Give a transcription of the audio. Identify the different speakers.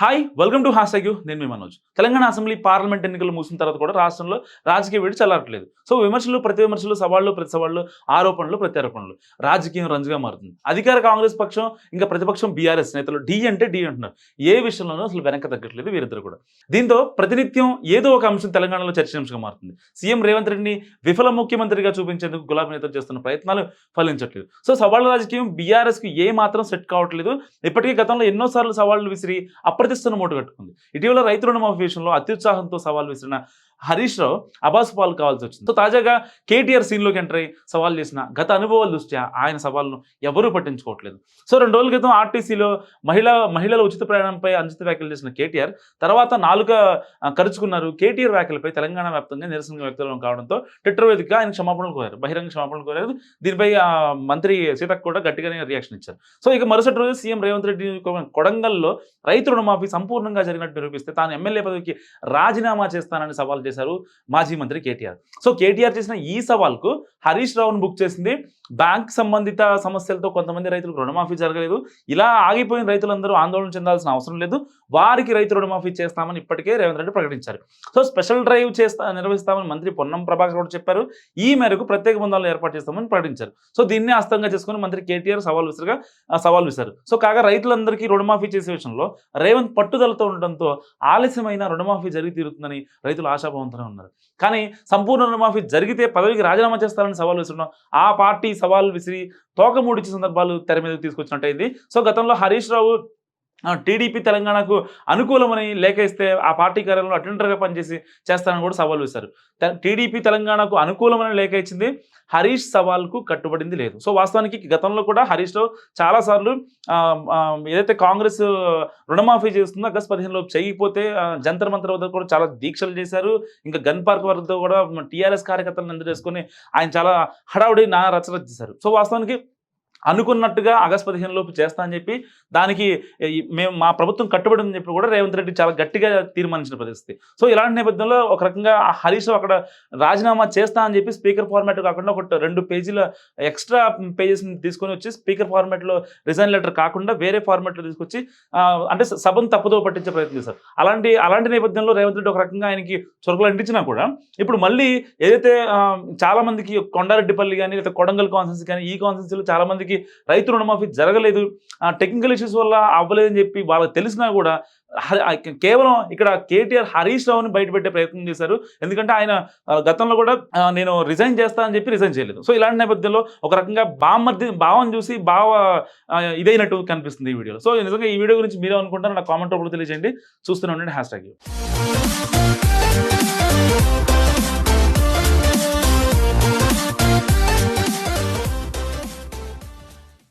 Speaker 1: Hi welcome to హాస్టాగ్యూ నేను మీ మనోజ్. తెలంగాణ అసెంబ్లీ పార్లమెంట్ ఎన్నికలు ముగిసిన తర్వాత కూడా రాష్ట్రంలో రాజకీయ వేడి చల్లారట్లేదు సో విమర్శలు ప్రతి విమర్శలు సవాళ్ళు ప్రతి సవాళ్ళు ఆరోపణలు ప్రత్యారోపణలు రాజకీయం రంజుగా మారుతుంది. అధికార కాంగ్రెస్ పక్షం ఇంకా ప్రతిపక్షం బీఆర్ఎస్ నేతలు డి అంటే డి అంటున్నారు. ఏ విషయంలోనూ అసలు వెనక తగ్గట్లేదు వీరిద్దరు కూడా. దీంతో ప్రతినిత్యం ఏదో ఒక అంశం తెలంగాణలో చర్చనీయాంశంగా మారుతుంది. సీఎం రేవంత్ రెడ్డిని విఫల ముఖ్యమంత్రిగా చూపించేందుకు గులాబీ నేతలు చేస్తున్న ప్రయత్నాలు ఫలించట్లేదు. సో సవాళ్ళ రాజకీయం బీఆర్ఎస్కి ఏ మాత్రం సెట్ కావట్లేదు. ఇప్పటికీ గతంలో ఎన్నోసార్లు సవాళ్ళు విసిరి అప్రతిష్టను మూట కట్టుకుంది. ఇటీవల రైతు రుణమాఫీ విషయంలో అత్యుత్సాహంతో సవాల్ విసిరిన హరీష్ రావు అబాస్ పాల్ కావాల్సి వచ్చింది సో తాజాగా కేటీఆర్ సీన్లోకి ఎంటర్ అయ్యి సవాల్ చేసిన గత అనుభవాల దృష్ట్యా ఆయన సవాల్ను ఎవరూ పట్టించుకోవట్లేదు. సో రెండు రోజుల క్రితం ఆర్టీసీలో మహిళ మహిళల ఉచిత ప్రయాణంపై అనుచిత వ్యాఖ్యలు చేసిన కేటీఆర్ తర్వాత నాలుక ఖర్చుకున్నారు కేటీఆర్ వ్యాఖ్యలపై తెలంగాణ వ్యాప్తంగా నిరసన వ్యక్తులు కావడంతో ట్విట్టర్ వేదికగా ఆయన క్షమాపణలు కోరారు. బహిరంగ క్షమాపణలు కోరారు. దీనిపై ఆ, మంత్రి సీతక్ కూడా గట్టిగానే రియాక్షన్ ఇచ్చారు. సో ఇక మరుసటి రోజు సీఎం రేవంత్ రెడ్డి కొడంగల్లో రైతు రుణమాఫీ సంపూర్ణంగా జరిగినట్టు నిరూపిస్తే తాను ఎమ్మెల్యే పదవికి రాజీనామా చేస్తానని సవాల్ చేశారు మాజీ మంత్రి కేటీఆర్. సో కేటీఆర్ చేసిన ఈ సవాల్కు హరీష్ రావును బుక్ చేసింది బ్యాంక్ సంబంధిత సమస్యలతో కొంతమంది రైతులకు రుణమాఫీ జరగలేదు. ఇలా ఆగిపోయిన రైతులందరూ ఆందోళన చెందాల్సిన అవసరం లేదు. వారికి రైతు రుణమాఫీ చేస్తామని ఇప్పటికే రేవంత్ రెడ్డి ప్రకటించారు. సో స్పెషల్ డ్రైవ్ చేస్తా నిర్వహిస్తామని మంత్రి పొన్నం ప్రభాకర్ కూడా చెప్పారు. ఈ మేరకు ప్రత్యేక బృందాలను ఏర్పాటు చేస్తామని ప్రకటించారు. సో దీన్ని అస్తంగా చేసుకుని మంత్రి కేటీఆర్ సవాల్ విసిరగా సవాల్ విసారు సో కాగా రైతులందరికీ రుణమాఫీ చేసే విషయంలో రేవంత్ పట్టుదలతో ఉండడంతో ఆలస్యమైన రుణమాఫీ జరిగి తీరుతుందని రైతులు ఆశాభావంతోనే ఉన్నారు. కానీ సంపూర్ణ రుణమాఫీ జరిగితే పదవికి రాజీనామా చేస్తారని సవాల్ విసురున్నాం ఆ పార్టీ సవాల్ విసిరి తోకముడిచి సందర్భాలు తెర మీదకి తీసుకొచ్చినట్టయింది సో గతంలో హరీష్ రావు టీడీపీ తెలంగాణకు అనుకూలమని లేఖ ఇస్తే ఆ పార్టీ కార్యాలయంలో అటెండర్గా పనిచేసి చేస్తానని కూడా సవాల్ వేశారు. టీడీపీ తెలంగాణకు అనుకూలమని లేఖ ఇచ్చింది హరీష్ సవాల్కు కట్టుబడింది లేదు. సో వాస్తవానికి గతంలో కూడా హరీష్ చాలాసార్లు ఏదైతే కాంగ్రెస్ రుణమాఫీ చేస్తుందో ఆగస్ట్ పదిహేను లోపు చేయకపోతే జంతర్ మంత్ర వద్ద కూడా చాలా దీక్షలు చేశారు. ఇంకా గన్ పార్క్ వద్ద కూడా టీఆర్ఎస్ కార్యకర్తలను అందజేసుకొని ఆయన చాలా హడావుడి నా రచన చేశారు. సో వాస్తవానికి అనుకున్నట్టుగా ఆగస్ట్ పదిహేను లోపు చేస్తా అని చెప్పి దానికి మేము మా ప్రభుత్వం కట్టుబడి అని చెప్పి కూడా రేవంత్ రెడ్డి చాలా గట్టిగా తీర్మానించిన పరిస్థితి. సో ఇలాంటి నేపథ్యంలో ఒక రకంగా ఆ హరీష్ అక్కడ రాజీనామా చేస్తా అని చెప్పి స్పీకర్ ఫార్మాట్ కాకుండా ఒక రెండు పేజీల ఎక్స్ట్రా పేజెస్ తీసుకొని వచ్చి స్పీకర్ ఫార్మాట్లో రిజైన్ లెటర్ కాకుండా వేరే ఫార్మాట్లో తీసుకొచ్చి అంటే సభను తప్పుదో పట్టించే ప్రయత్నం చేశారు. అలాంటి అలాంటి నేపథ్యంలో రేవంత్ రెడ్డి ఒక రకంగా ఆయనకి చొరకలు అంటించినా కూడా ఇప్పుడు మళ్ళీ ఏదైతే చాలామందికి కొండారెడ్డిపల్లి కానీ లేదా కొడంగల్ కాన్సెన్స్ కానీ ఈ కాన్సెన్స్లో చాలామందికి మందికి రైతు రుణమాఫీ జరగలేదు. టెక్నికల్ ఇష్యూస్ వల్ల అవ్వలేదని చెప్పి వాళ్ళకి తెలిసినా కూడా కేవలం ఇక్కడ కేటీఆర్ హరీష్ రావుని బయటపెట్టే ప్రయత్నం చేశారు. ఎందుకంటే ఆయన గతంలో కూడా నేను రిజైన్ చేస్తానని చెప్పి రిజైన్ చేయలేదు. సో ఇలాంటి నేపథ్యంలో ఒక రకంగా బామర్ది భావం చూసి బావ ఇదైనట్టు కనిపిస్తుంది ఈ వీడియోలో. సో నిజంగా ఈ వీడియో గురించి మీరే అనుకుంటారు నాకు కామెంట్ రూపంలో తెలియజేయండి. చూస్తూనే ఉండండి. Hash tag